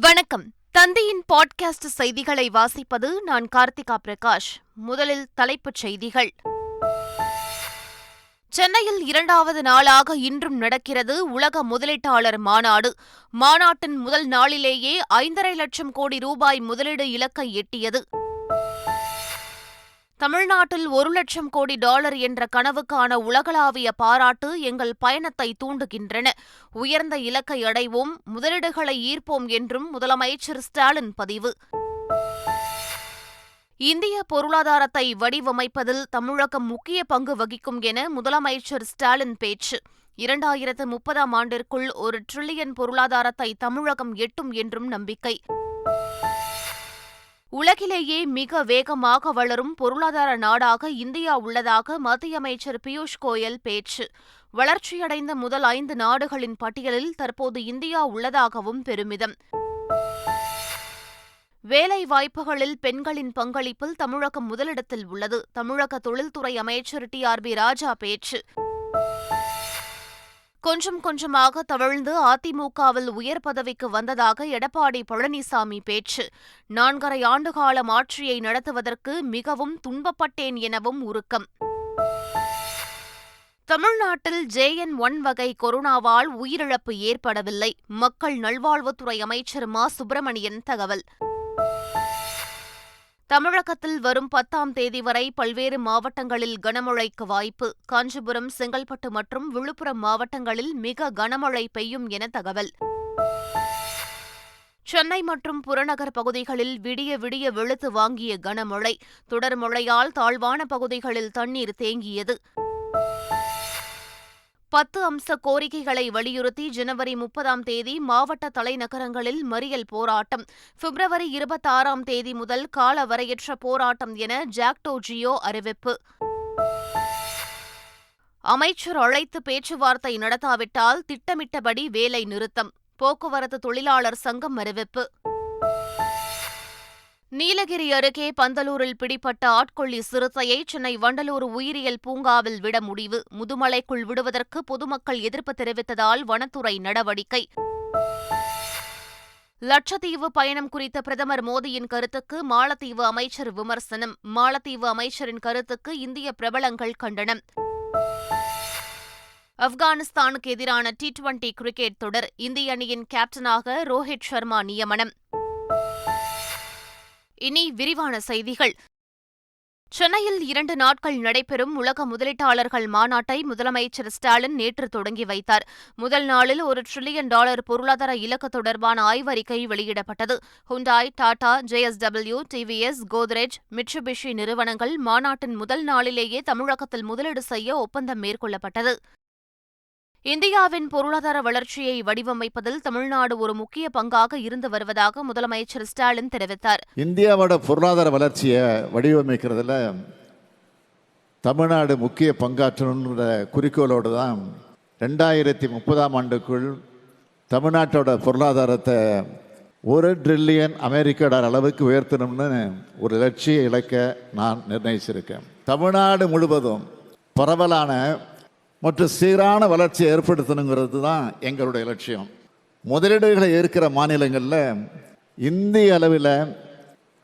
வணக்கம். தந்தையின் பாட்காஸ்ட் செய்திகளை வாசிப்பது நான் கார்த்திகா பிரகாஷ். முதலில் தலைப்புச் செய்திகள். சென்னையில் இரண்டாவது நாளாக இன்றும் நடக்கிறது உலக முதலீட்டாளர் மாநாடு. மாநாட்டின் முதல் நாளிலேயே ஐந்தரை லட்சம் கோடி ரூபாய் முதலீடு இலக்கை எட்டியது. தமிழ்நாட்டில் ஒரு லட்சம் கோடி டாலர் என்ற கனவுக்கான உலகளாவிய பாராட்டு எங்கள் பயணத்தை தூண்டுகின்றன. உயர்ந்த இலக்கை அடைவோம் முதலீடுகளை ஈர்ப்போம் என்றும் முதலமைச்சர் ஸ்டாலின் பதிவு. இந்திய பொருளாதாரத்தை வடிவமைப்பதில் தமிழகம் முக்கிய பங்கு வகிக்கும் என முதலமைச்சர் ஸ்டாலின் பேச்சு. இரண்டாயிரத்து முப்பதாம் ஆண்டிற்குள் ஒரு டிரில்லியன் பொருளாதாரத்தை தமிழகம் எட்டும் என்றும் நம்பிக்கை. உலகிலேயே மிக வேகமாக வளரும் பொருளாதார நாடாக இந்தியா உள்ளதாக மத்திய அமைச்சர் பியூஷ் கோயல் பேச்சு. வளர்ச்சியடைந்த முதல் ஐந்து நாடுகளின் பட்டியலில் தற்போது இந்தியா உள்ளதாகவும் பெருமிதம். வேலை வாய்ப்புகளில் பெண்களின் பங்களிப்பில் தமிழகம் முதலிடத்தில் உள்ளது. தமிழக தொழில்துறை அமைச்சர் டி. ஆர். பி. ராஜா பேச்சு. கொஞ்சம் கொஞ்சமாக தவழ்ந்து அதிமுகவில் உயர் பதவிக்கு வந்ததாக எடப்பாடி பழனிசாமி பேச்சு. நான்கரை ஆண்டுகால ஆட்சியை நடத்துவதற்கு மிகவும் துன்பப்பட்டேன் எனவும் உருக்கம். தமிழ்நாட்டில் ஜேஎன் ஒன் வகை கொரோனாவால் உயிரிழப்பு ஏற்படவில்லை. மக்கள் நல்வாழ்வுத்துறை அமைச்சர் மா. சுப்பிரமணியன் தகவல். தமிழகத்தில் வரும் பத்தாம் தேதி வரை பல்வேறு மாவட்டங்களில் கனமழைக்கு வாய்ப்பு. காஞ்சிபுரம் செங்கல்பட்டு மற்றும் விழுப்புரம் மாவட்டங்களில் மிக கனமழை பெய்யும் என தகவல். சென்னை மற்றும் புறநகர் பகுதிகளில் விடிய விடிய வெளுத்து வாங்கிய கனமழை. தொடர் மழையால் தாழ்வான பகுதிகளில் தண்ணீர் தேங்கியது. பத்து அம்ச கோரிக்கைகளை வலியுறுத்தி ஜனவரி முப்பதாம் தேதி மாவட்ட தலைநகரங்களில் மறியல் போராட்டம். பிப்ரவரி இருபத்தாறாம் தேதி முதல் காலவரையற்ற போராட்டம் என ஜாக்டோ ஜியோ அறிவிப்பு. அமைச்சர் அழைத்து பேச்சுவார்த்தை நடத்தாவிட்டால் திட்டமிட்டபடி வேலை நிறுத்தம். போக்குவரத்து தொழிலாளர் சங்கம் அறிவிப்பு. நீலகிரி அருகே பந்தலூரில் பிடிப்பட்ட ஆட்கொள்ளி சிறுத்தையை சென்னை வண்டலூர் உயிரியல் பூங்காவில் விட முடிவு. முதுமலைக்குள் விடுவதற்கு பொதுமக்கள் எதிர்ப்பு தெரிவித்ததால் வனத்துறை நடவடிக்கை. லட்சத்தீவு பயணம் குறித்த பிரதமர் மோடியின் கருத்துக்கு மாலத்தீவு அமைச்சர் விமர்சனம். மாலத்தீவு அமைச்சரின் கருத்துக்கு இந்திய பிரபலங்கள் கண்டனம். ஆப்கானிஸ்தானுக்கு எதிரான டி டுவெண்டி கிரிக்கெட் தொடர். இந்திய அணியின் கேப்டனாக ரோஹித் சர்மா நியமனம். இனி விரிவான செய்திகள். சென்னையில் இரண்டு நாட்கள் நடைபெறும் உலக முதலீட்டாளர்கள் மாநாட்டை முதலமைச்சர் ஸ்டாலின் நேற்று தொடங்கி வைத்தார். முதல் நாளில் ஒரு டிரில்லியன் டாலர் பொருளாதார இலக்கு தொடர்பான ஆய்வறிக்கை வெளியிடப்பட்டது. Hyundai Tata JSW TVS Godrej Mitsubishi நிறுவனங்கள் மாநாட்டின் முதல் நாளிலேயே தமிழகத்தில் முதலீடு செய்ய ஒப்பந்தம் மேற்கொள்ளப்பட்டது. இந்தியாவின் பொருளாதார வளர்ச்சியை வடிவமைப்பதில் தமிழ்நாடு ஒரு முக்கிய பங்காக இருந்து வருவதாக முதலமைச்சர் ஸ்டாலின் தெரிவித்தார். இந்தியாவோட பொருளாதார வளர்ச்சியை வடிவமைக்கிறதுல தமிழ்நாடு முக்கிய பங்காற்றணுன்ற குறிக்கோளோடு தான் ரெண்டாயிரத்தி முப்பதாம் ஆண்டுக்குள் தமிழ்நாட்டோட பொருளாதாரத்தை ஒரு ட்ரில்லியன் அமெரிக்க டாலர் அளவுக்கு உயர்த்தணும்னு ஒரு லட்சிய இலக்க நான் நிர்ணயிச்சிருக்கேன். தமிழ்நாடு முழுவதும் பரவலான மற்றும் சீரான வளர்ச்சியை ஏற்படுத்தணுங்கிறது தான் எங்களுடைய லட்சியம். முதலீடுகளை ஏற்கிற மாநிலங்களில் இந்திய அளவில்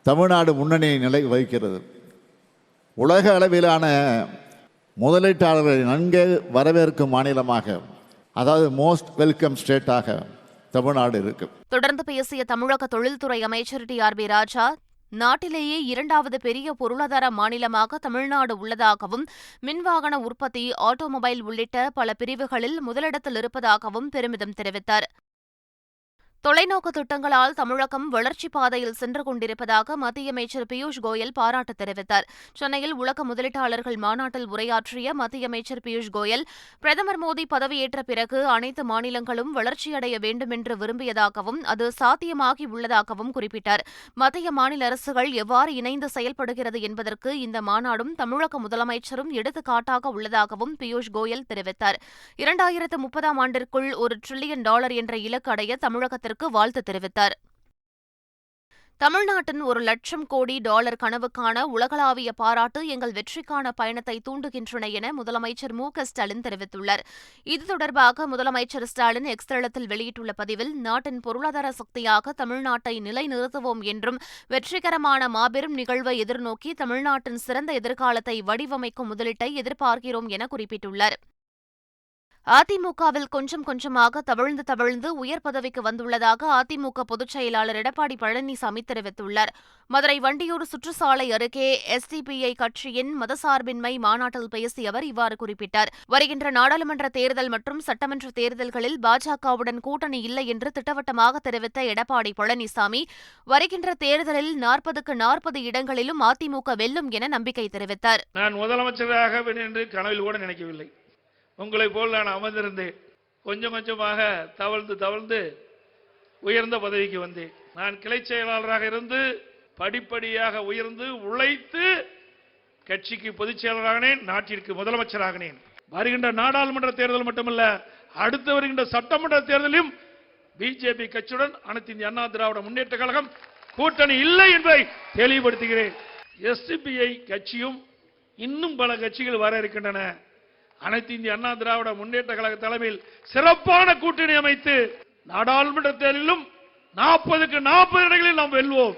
தமிழ்நாடு முன்னணி நிலை வகிக்கிறது. உலக அளவிலான முதலீட்டாளர்களை நன்கு வரவேற்கும் மாநிலமாக அதாவது மோஸ்ட் வெல்கம் ஸ்டேட்டாக தமிழ்நாடு இருக்கு. தொடர்ந்து பேசிய தமிழக தொழில்துறை அமைச்சர் டி ஆர் பி ராஜா நாட்டிலேயே இரண்டாவது பெரிய பொருளாதார மாநிலமாக தமிழ்நாடு உள்ளதாகவும் மின்வாகன உற்பத்தி ஆட்டோமொபைல் உள்ளிட்ட பல பிரிவுகளில் முதலிடத்தில் இருப்பதாகவும் பெருமிதம் தெரிவித்தார். தொலைநோக்கு திட்டங்களால் தமிழகம் வளர்ச்சி பாதையில் சென்று கொண்டிருப்பதாக மத்திய அமைச்சர் பியூஷ் கோயல் பாராட்டு தெரிவித்தார். சென்னையில் உலக முதலீட்டாளர்கள் மாநாட்டில் உரையாற்றிய மத்திய அமைச்சர் பியூஷ் கோயல் பிரதமர் மோடி பதவியேற்ற பிறகு அனைத்து மாநிலங்களும் வளர்ச்சியடைய வேண்டும் என்று விரும்பியதாகவும் அது சாத்தியமாகி உள்ளதாகவும் குறிப்பிட்டார். மத்திய மாநில அரசுகள் எவ்வாறு இணைந்து செயல்படுகிறது என்பதற்கு இந்த மாநாடும் தமிழக முதலமைச்சரும் எடுத்துக்காட்டாக உள்ளதாகவும் பியூஷ் கோயல் தெரிவித்தார். இரண்டாயிரத்து முப்பதாம் ஆண்டிற்குள் ஒரு டிரில்லியன் டாலர் என்ற இலக்கு அடைய தமிழகத்தில் மாநாட்டிற்கு வாழ்த்து தெரிவித்தார். தமிழ்நாட்டின் ஒரு லட்சம் கோடி டாலர் கனவுக்கான உலகளாவிய பாராட்டு எங்கள் வெற்றிக்கான பயணத்தை தூண்டுகின்றன என முதலமைச்சர் மு க ஸ்டாலின் தெரிவித்துள்ளார். இது தொடர்பாக முதலமைச்சர் ஸ்டாலின் எக்ஸ் தளத்தில் வெளியிட்டுள்ள பதிவில் நாட்டின் பொருளாதார சக்தியாக தமிழ்நாட்டை நிலைநிறுத்துவோம் என்றும் வெற்றிகரமான மாபெரும் நிகழ்வை எதிர்நோக்கி தமிழ்நாட்டின் சிறந்த எதிர்காலத்தை வடிவமைக்கும் முதலீட்டை எதிர்பார்க்கிறோம் என குறிப்பிட்டுள்ளார். அதிமுகவில் கொஞ்சம் கொஞ்சமாக தவிழ்ந்து தவிழ்ந்து உயர் பதவிக்கு வந்துள்ளதாக அதிமுக பொதுச் செயலாளர் எடப்பாடி பழனிசாமி தெரிவித்துள்ளார். மதுரை வண்டியூர் சுற்றுச்சாலை அருகே எஸ்டிபிஐ கட்சியின் மதசார்பின்மை மாநாட்டில் பேசிய அவர் இவ்வாறு குறிப்பிட்டார். வருகின்ற நாடாளுமன்ற தேர்தல் மற்றும் சட்டமன்ற தேர்தல்களில் பாஜகவுடன் கூட்டணி இல்லை என்று திட்டவட்டமாக தெரிவித்த எடப்பாடி பழனிசாமி வருகின்ற தேர்தலில் நாற்பதுக்கு நாற்பது இடங்களிலும் அதிமுக வெல்லும் என நம்பிக்கை தெரிவித்தார். நான் முதலமைச்சராக கனவில் கூட நினைக்கவில்லை. உங்களை போல் நான் அமர்ந்திருந்தேன். கொஞ்சம் கொஞ்சமாக தவழ்ந்து தவழ்ந்து உயர்ந்த பதவிக்கு வந்தேன். நான் கிளை செயலாளராக இருந்து படிப்படியாக உயர்ந்து உழைத்து கட்சிக்கு பொதுச் செயலராகினேன் நாட்டிற்கு முதலமைச்சராகினேன். வருகின்ற நாடாளுமன்ற தேர்தல் மட்டுமல்ல அடுத்து வருகின்ற சட்டமன்ற தேர்தலிலும் பிஜேபி கட்சியுடன் அனைத்து இந்திய அண்ணா திராவிட முன்னேற்ற கழகம் கூட்டணி இல்லை என்பதை தெளிவுபடுத்துகிறேன். எஸ்டிபிஐ கட்சியும் இன்னும் பல கட்சிகள் வர இருக்கின்றன. அனைத்து இந்திய அண்ணா திராவிட முன்னேற்ற கழக தலைமையில் சிறப்பான கூட்டணி அமைத்து நாடாளுமன்ற தேர்தலிலும் நாற்பதுக்கு நாற்பது இடங்களில் நாம் வெல்வோம்.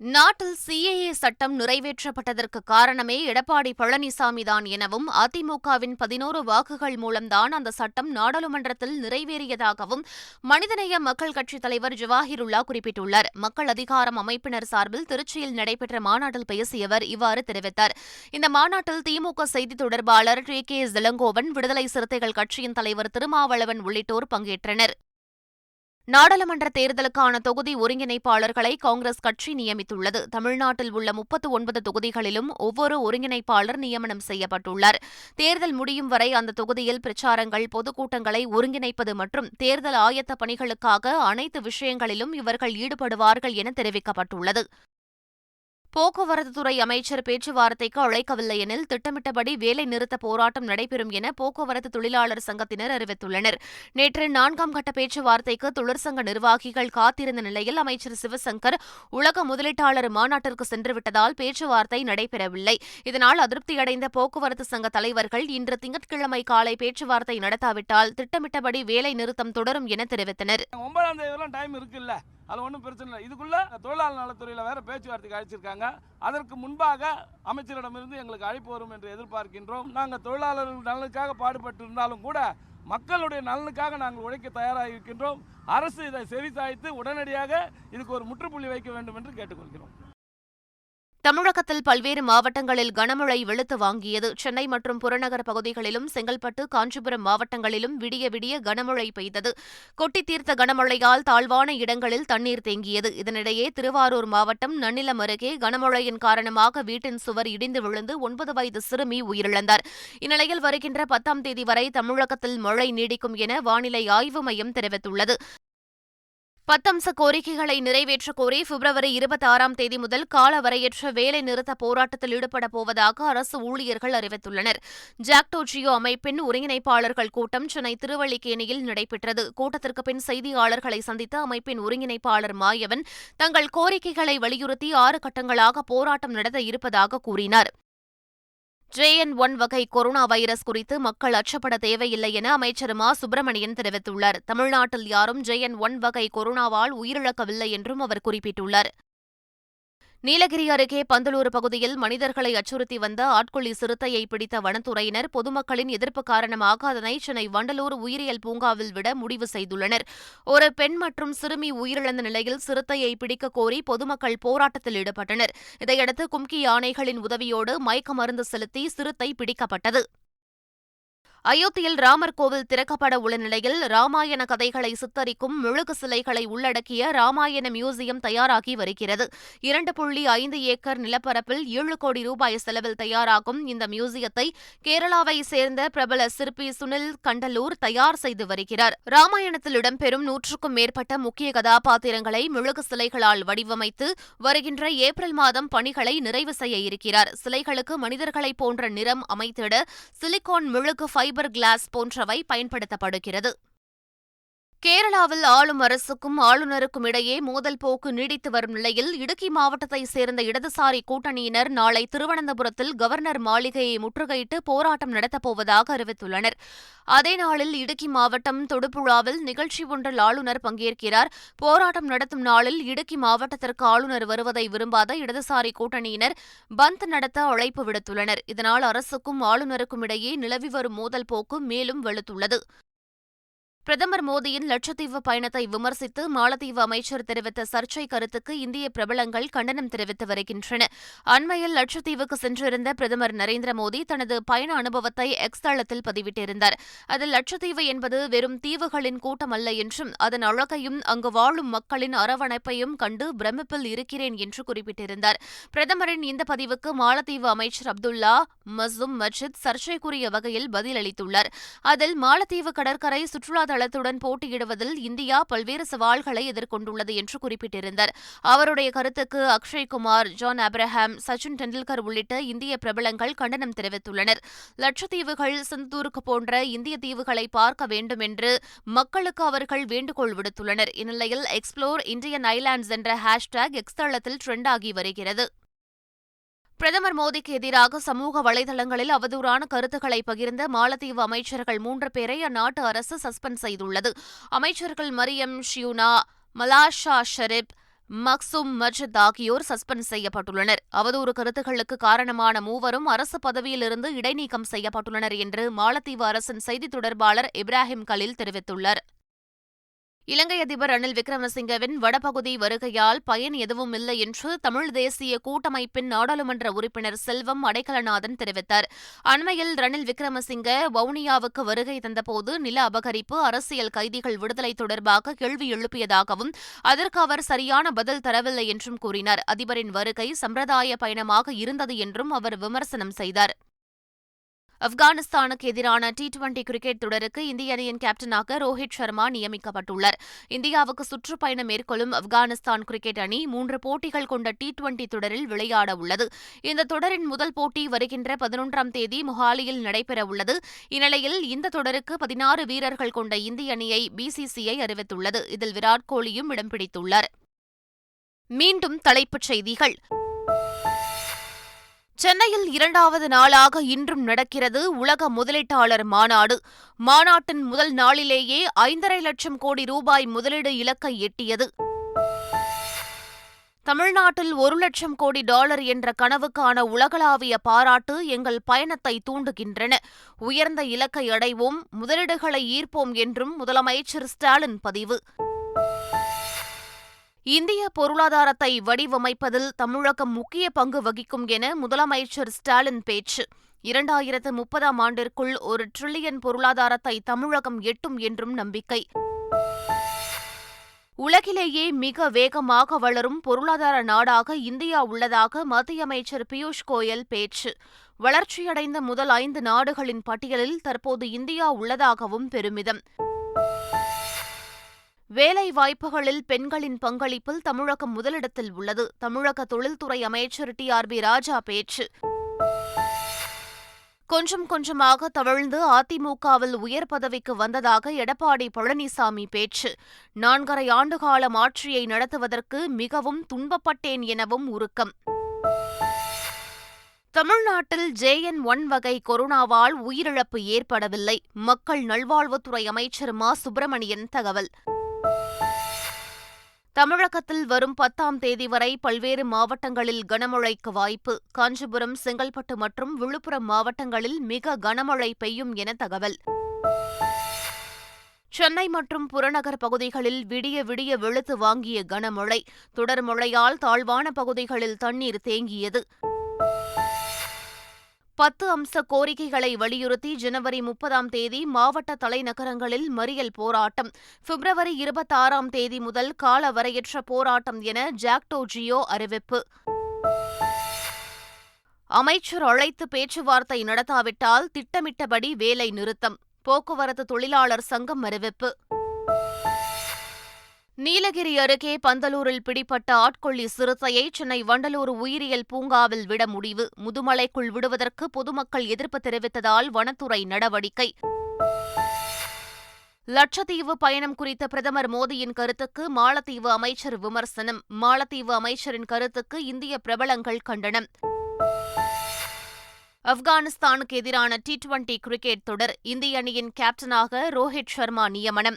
நாட்டில் சிஏஏ சட்டம் நிறைவேற்றப்பட்டதற்கு காரணமே எடப்பாடி பழனிசாமிதான் எனவும் அதிமுகவின் பதினோரு வாக்குகள் மூலம்தான் அந்த சட்டம் நாடாளுமன்றத்தில் நிறைவேறியதாகவும் மனிதநேய மக்கள் கட்சித் தலைவர் ஜவாஹிருல்லா குறிப்பிட்டுள்ளார். மக்கள் அதிகாரம் அமைப்பினர் சார்பில் திருச்சியில் நடைபெற்ற மாநாட்டில் பேசியவர் இவ்வாறு தெரிவித்தார். இந்த மாநாட்டில் திமுக செய்தி தொடர்பாளர் டி கே இளங்கோவன் விடுதலை சிறுத்தைகள் கட்சியின் தலைவர் திருமாவளவன் உள்ளிட்டோர் பங்கேற்றனர். நாடாளுமன்ற தேர்தலுக்கான தொகுதி ஒருங்கிணைப்பாளர்களை காங்கிரஸ் கட்சி நியமித்துள்ளது. தமிழ்நாட்டில் உள்ள முப்பத்து ஒன்பது தொகுதிகளிலும் ஒவ்வொரு ஒருங்கிணைப்பாளர் நியமனம் செய்யப்பட்டுள்ளார். தேர்தல் முடியும் வரை அந்த தொகுதியில் பிரச்சாரங்கள் பொதுக்கூட்டங்களை ஒருங்கிணைப்பது மற்றும் தேர்தல் ஆயத்த பணிகளுக்காக அனைத்து விஷயங்களிலும் இவர்கள் ஈடுபடுவார்கள் என தெரிவிக்கப்பட்டுள்ளது. போக்குவரத்துத்துறை அமைச்சர் பேச்சுவார்த்தைக்கு அழைக்கவில்லை எனில் திட்டமிட்டபடி வேலை நிறுத்த போராட்டம் நடைபெறும் என போக்குவரத்து தொழிலாளர் சங்கத்தினர் அறிவித்துள்ளனர். நேற்று நான்காம் கட்ட பேச்சுவார்த்தைக்கு தொழிற்சங்க நிர்வாகிகள் காத்திருந்த நிலையில் அமைச்சர் சிவசங்கர் உலக முதலீட்டாளர் மாநாட்டிற்கு சென்றுவிட்டதால் பேச்சுவார்த்தை நடைபெறவில்லை. இதனால் அதிருப்தியடைந்த போக்குவரத்து சங்க தலைவர்கள் இன்று திங்கட்கிழமை காலை பேச்சுவார்த்தை நடத்தாவிட்டால் திட்டமிட்டபடி வேலை நிறுத்தம் தொடரும் என தெரிவித்தனர். அது ஒன்றும் பிரச்சனை இல்லை. இதுக்குள்ள தொழிலாளர் நலத்துறையில் வேற பேச்சுவார்த்தைக்கு அழைச்சிருக்காங்க. அதற்கு முன்பாக அமைச்சரிடமிருந்து எங்களுக்கு அழைப்பு வரும் என்று எதிர்பார்க்கின்றோம். நாங்கள் தொழிலாளர்கள் நலனுக்காக பாடுபட்டு இருந்தாலும் கூட மக்களுடைய நலனுக்காக நாங்கள் உழைக்க தயாராக இருக்கின்றோம். அரசு இதை செவிசாய்த்து உடனடியாக இதுக்கு ஒரு முற்றுப்புள்ளி வைக்க வேண்டும் என்று கேட்டுக்கொள்கிறோம். தமிழகத்தில் பல்வேறு மாவட்டங்களில் கனமழை வெளுத்து வாங்கியது. சென்னை மற்றும் புறநகர் பகுதிகளிலும் செங்கல்பட்டு காஞ்சிபுரம் மாவட்டங்களிலும் விடிய விடிய கனமழை பெய்தது. கொட்டி தீர்த்த கனமழையால் தாழ்வான இடங்களில் தண்ணீர் தேங்கியது. இதனிடையே திருவாரூர் மாவட்டம் நன்னிலம் அருகே கனமழையின் காரணமாக வீட்டின் சுவர் இடிந்து விழுந்து ஒன்பது வயது சிறுமி உயிரிழந்தார். இந்நிலையில் வருகின்ற பத்தாம் தேதி வரை தமிழகத்தில் மழை நீடிக்கும் என வானிலை ஆய்வு மையம் தெரிவித்துள்ளது. பத்தம்ச கோரிக்கைகளை நிறைவேற்றக் கோரி பிப்ரவரி இருபத்தி ஆறாம் தேதி முதல் காலவரையற்ற வேலை நிறுத்த போராட்டத்தில் ஈடுபடப் போவதாக அரசு ஊழியர்கள் அறிவித்துள்ளனர். ஜாக்டோ ஜியோ அமைப்பின் ஒருங்கிணைப்பாளர்கள் கூட்டம் சென்னை திருவள்ளிக்கேணியில் நடைபெற்றது. கூட்டத்திற்கு பின் செய்தியாளர்களை சந்தித்த அமைப்பின் ஒருங்கிணைப்பாளர் மாயவன் தங்கள் கோரிக்கைகளை வலியுறுத்தி ஆறு கட்டங்களாக போராட்டம் நடத்த இருப்பதாக கூறினார். ஜேஎன் ஒன் வகை கொரோனா வைரஸ் குறித்து மக்கள் அச்சப்பட தேவையில்லை என அமைச்சர் மா. சுப்பிரமணியன் தெரிவித்துள்ளார். தமிழ்நாட்டில் யாரும் ஜேஎன் ஒன் வகை கொரோனாவால் உயிரிழக்கவில்லை என்றும் அவர் குறிப்பிட்டுள்ளார். நீலகிரி அருகே பந்தலூர் பகுதியில் மனிதர்களை அச்சுறுத்தி வந்த ஆட்கொள்ளி சிறுத்தையை பிடித்த வனத்துறையினர் பொதுமக்களின் எதிர்ப்பு காரணமாக அதனை சென்னை வண்டலூர் உயிரியல் பூங்காவில் விட முடிவு செய்துள்ளனர். ஒரு பெண் மற்றும் சிறுமி உயிரிழந்த நிலையில் சிறுத்தையை பிடிக்க கோரி பொதுமக்கள் போராட்டத்தில் ஈடுபட்டனர். இதையடுத்து கும்கி யானைகளின் உதவியோடு மயக்க மருந்து செலுத்தி சிறுத்தை பிடிக்கப்பட்டது. அயோத்தியில் ராமர் கோவில் திறக்கப்பட உள்ள நிலையில் ராமாயண கதைகளை சித்தரிக்கும் மெழுகு சிலைகளை உள்ளடக்கிய ராமாயண மியூசியம் தயாராகி வருகிறது. இரண்டு புள்ளி ஐந்து ஏக்கர் நிலப்பரப்பில் ஏழு கோடி ரூபாய் செலவில் தயாராகும் இந்த மியூசியத்தை கேரளாவை சேர்ந்த பிரபல சிற்பி சுனில் கண்டலூர் தயார் செய்து வருகிறார். ராமாயணத்தில் இடம்பெறும் நூற்றுக்கும் மேற்பட்ட முக்கிய கதாபாத்திரங்களை மெழுகு சிலைகளால் வடிவமைத்து வருகின்ற ஏப்ரல் மாதம் பணிகளை நிறைவு செய்ய இருக்கிறார். சிலைகளுக்கு மனிதர்களைப் போன்ற நிறம் அமைத்திட சிலிகான் மெழுகு ஃபைபர் கிளாஸ் போன்றவை பயன்படுத்தப்படுகிறது. கேரளாவில் ஆளும் அரசுக்கும் ஆளுநருக்கும் இடையே மோதல் போக்கு நீடித்து வரும் நிலையில் இடுக்கி மாவட்டத்தைச் சேர்ந்த இடதுசாரி கூட்டணியினர் நாளை திருவனந்தபுரத்தில் கவர்னர் மாளிகையை முற்றுகையிட்டு போராட்டம் நடத்தப்போவதாக அறிவித்துள்ளனர். அதே நாளில் இடுக்கி மாவட்டம் தொடுபுழாவில் நிகழ்ச்சி ஒன்றில் ஆளுநர் பங்கேற்கிறார். போராட்டம் நடத்தும் நாளில் இடுக்கி மாவட்டத்திற்கு ஆளுநர் வருவதை விரும்பாத இடதுசாரி கூட்டணியினர் பந்த் நடத்த அழைப்பு விடுத்துள்ளனர். இதனால் அரசுக்கும் ஆளுநருக்கும் இடையே நிலவி வரும் மோதல் போக்கு மேலும் வெளுத்துள்ளது. பிரதமர் மோடியின் லட்சத்தீவு பயணத்தை விமர்சித்து மாலத்தீவு அமைச்சர் தெரிவித்த சர்ச்சை கருத்துக்கு இந்திய பிரபலங்கள் கண்டனம் தெரிவித்து வருகின்றன. அண்மையில் லட்சத்தீவுக்கு சென்றிருந்த பிரதமர் நரேந்திர மோடி தனது பயண அனுபவத்தை எக்ஸ் தளத்தில் பதிவிட்டிருந்தார். அதில் லட்சத்தீவு என்பது வெறும் தீவுகளின் கூட்டம் அல்ல என்றும் அதன் அழகையும் அங்கு வாழும் மக்களின் அரவணைப்பையும் கண்டு பிரமிப்பில் இருக்கிறேன் என்று குறிப்பிட்டிருந்தார். பிரதமரின் இந்த பதிவுக்கு மாலத்தீவு அமைச்சர் அப்துல்லா மசூம் மஜித் சர்ச்சைக்குரிய வகையில் பதிலளித்துள்ளார். அதில் மாலத்தீவு கடற்கரை சுற்றுலா தளத்துடன் போட்டியிடுவதில் இந்தியா பல்வேறு சவால்களை எதிர்கொண்டுள்ளது என்று குறிப்பிட்டிருந்தார். அவருடைய கருத்துக்கு அக்ஷய் குமார் ஜான் அப்ரஹாம் சச்சின் டெண்டுல்கர் உள்ளிட்ட இந்திய பிரபலங்கள் கண்டனம் தெரிவித்துள்ளனர். லட்சத்தீவுகள் சிந்தூருக்கு போன்ற இந்திய தீவுகளை பார்க்க வேண்டும் என்று மக்களுக்கு அவர்கள் வேண்டுகோள் விடுத்துள்ளனர். இந்நிலையில் எக்ஸ்ப்ளோர் இந்தியன் ஐலாண்ட்ஸ் என்ற ஹேஷ்டேக் எக்ஸ் தளத்தில் ட்ரெண்டாகி வருகிறது. பிரதமர் மோடிக்கு எதிராக சமூக வலைதளங்களில் அவதூறான கருத்துக்களை பகிர்ந்த மாலத்தீவு அமைச்சர்கள் மூன்று பேரை அந்நாட்டு அரசு சஸ்பெண்ட் செய்துள்ளது. அமைச்சர்கள் மரியம் ஷியூனா மலாஷா ஷெரீப் மக்சூம் மஜித் ஆகியோர் சஸ்பெண்ட் செய்யப்பட்டுள்ளனர். அவதூறு கருத்துக்களுக்கு காரணமான மூவரும் அரசு பதவியிலிருந்து இடைநீக்கம் செய்யப்பட்டுள்ளனர் என்று மாலத்தீவு அரசின் செய்தித் தொடர்பாளர் இப்ராஹிம் கலீல் தெரிவித்துள்ளார். இலங்கை அதிபர் ரணில் விக்ரமசிங்கவின் வடபகுதி வருகையால் பயன் எதுவும் இல்லை என்று தமிழ் தேசிய கூட்டமைப்பின் நாடாளுமன்ற உறுப்பினர் செல்வம் அடைக்கலநாதன் தெரிவித்தார். அண்மையில் ரணில் விக்ரமசிங்க வவுனியாவுக்கு வருகை தந்தபோது நில அபகரிப்பு அரசியல் கைதிகள் விடுதலை தொடர்பாக கேள்வி எழுப்பியதாகவும் அதற்கு அவர் சரியான பதில் தரவில்லை என்றும் கூறினார். அதிபரின் வருகை சம்பிரதாய பயணமாக இருந்தது என்றும் அவர் விமர்சனம் செய்தார். ஆப்கானிஸ்தானுக்கு எதிரான டி டுவெண்டி கிரிக்கெட் தொடருக்கு இந்திய அணியின் கேப்டனாக ரோஹித் சர்மா நியமிக்கப்பட்டுள்ளார். இந்தியாவுக்கு சுற்றுப்பயணம் மேற்கொள்ளும் ஆப்கானிஸ்தான் கிரிக்கெட் அணி மூன்று போட்டிகள் கொண்ட டி டுவெண்டி தொடரில் விளையாட உள்ளது. இந்த தொடரின் முதல் போட்டி வருகின்ற பதினொன்றாம் தேதி மொஹாலியில் நடைபெறவுள்ளது இந்நிலையில் இந்த தொடருக்கு பதினாறு வீரர்கள் கொண்ட இந்திய அணியை பிசிசிஐ அறிவித்துள்ளது. இதில் விராட் கோலியும் இடம் பிடித்துள்ளார். மீண்டும் தலைப்புச் செய்திகள். சென்னையில் இரண்டாவது நாளாக இன்றும் நடக்கிறது உலக முதலீட்டாளர் மாநாடு. மாநாட்டின் முதல் நாளிலேயே ஐந்தரை லட்சம் கோடி ரூபாய் முதலீடு இலக்கை எட்டியது. தமிழ்நாட்டில் ஒரு லட்சம் கோடி டாலர் என்ற கனவுக்கான உலகளாவிய பாராட்டு எங்கள் பயணத்தை தூண்டுகின்றன. உயர்ந்த இலக்கை அடைவோம் முதலீடுகளை ஈர்ப்போம் என்றும் முதலமைச்சர் ஸ்டாலின் பதிவு. இந்திய பொருளாதாரத்தை வடிவமைப்பதில் தமிழகம் முக்கிய பங்கு வகிக்கும் என முதலமைச்சர் ஸ்டாலின் பேச்சு. இரண்டாயிரத்து முப்பதாம் ஆண்டிற்குள் ஒரு டிரில்லியன் பொருளாதாரத்தை தமிழகம் எட்டும் என்றும் நம்பிக்கை. உலகிலேயே மிக வேகமாக வளரும் பொருளாதார நாடாக இந்தியா உள்ளதாக மத்திய அமைச்சர் பியூஷ் கோயல் பேச்சு. வளர்ச்சியடைந்த முதல் ஐந்து நாடுகளின் பட்டியலில் தற்போது இந்தியா உள்ளதாகவும் பெருமிதம். வேலை வாய்ப்புகளில் பெண்களின் பங்களிப்பில் தமிழகம் முதலிடத்தில் உள்ளது. தமிழக தொழில்துறை அமைச்சர் டி. ஆர். பி. ராஜா பேச்சு. கொஞ்சம் கொஞ்சமாக தவழ்ந்து அதிமுகவில் உயர் பதவிக்கு வந்ததாக எடப்பாடி பழனிசாமி பேச்சு. நான்கரை ஆண்டுகால ஆட்சியை நடத்துவதற்கு மிகவும் துன்பப்பட்டேன் எனவும் உருக்கம். தமிழ்நாட்டில் ஜேஎன் ஒன் வகை கொரோனாவால் உயிரிழப்பு ஏற்படவில்லை. மக்கள் நல்வாழ்வுத்துறை அமைச்சர் மா. சுப்பிரமணியன் தகவல். தமிழகத்தில் வரும் பத்தாம் தேதி வரை பல்வேறு மாவட்டங்களில் கனமழைக்கு வாய்ப்பு. காஞ்சிபுரம் செங்கல்பட்டு மற்றும் விழுப்புரம் மாவட்டங்களில் மிக கனமழை பெய்யும் என தகவல். சென்னை மற்றும் புறநகர் பகுதிகளில் விடிய விடிய வெளுத்து வாங்கிய கனமழை. தொடர் மழையால் தாழ்வான பகுதிகளில் தண்ணீர் தேங்கியது. பத்து அம்ச கோரிக்கைகளை வலியுறுத்தி ஜனவரி முப்பதாம் தேதி மாவட்ட தலைநகரங்களில் மறியல் போராட்டம். பிப்ரவரி இருபத்தாறாம் தேதி முதல் காலவரையற்ற போராட்டம் என ஜாக்டோ ஜியோ அறிவிப்பு. அமைச்சர் அழைத்து பேச்சுவார்த்தை நடத்தாவிட்டால் திட்டமிட்டபடி வேலை நிறுத்தம். போக்குவரத்து தொழிலாளர் சங்கம் அறிவிப்பு. நீலகிரி அருகே பந்தலூரில் பிடிப்பட்ட ஆட்கொள்ளி சிறுத்தையை சென்னை வண்டலூர் உயிரியல் பூங்காவில் விட முடிவு. முதுமலைக்குள் விடுவதற்கு பொதுமக்கள் எதிர்ப்பு தெரிவித்ததால் வனத்துறை நடவடிக்கை. லட்சத்தீவு பயணம் குறித்த பிரதமர் மோடியின் கருத்துக்கு மாலத்தீவு அமைச்சர் விமர்சனம். மாலத்தீவு அமைச்சரின் கருத்துக்கு இந்திய பிரபலங்கள் கண்டனம். ஆப்கானிஸ்தானுக்கு எதிரான டி டுவெண்டி கிரிக்கெட் தொடர். இந்திய அணியின் கேப்டனாக ரோஹித் சர்மா நியமனம்.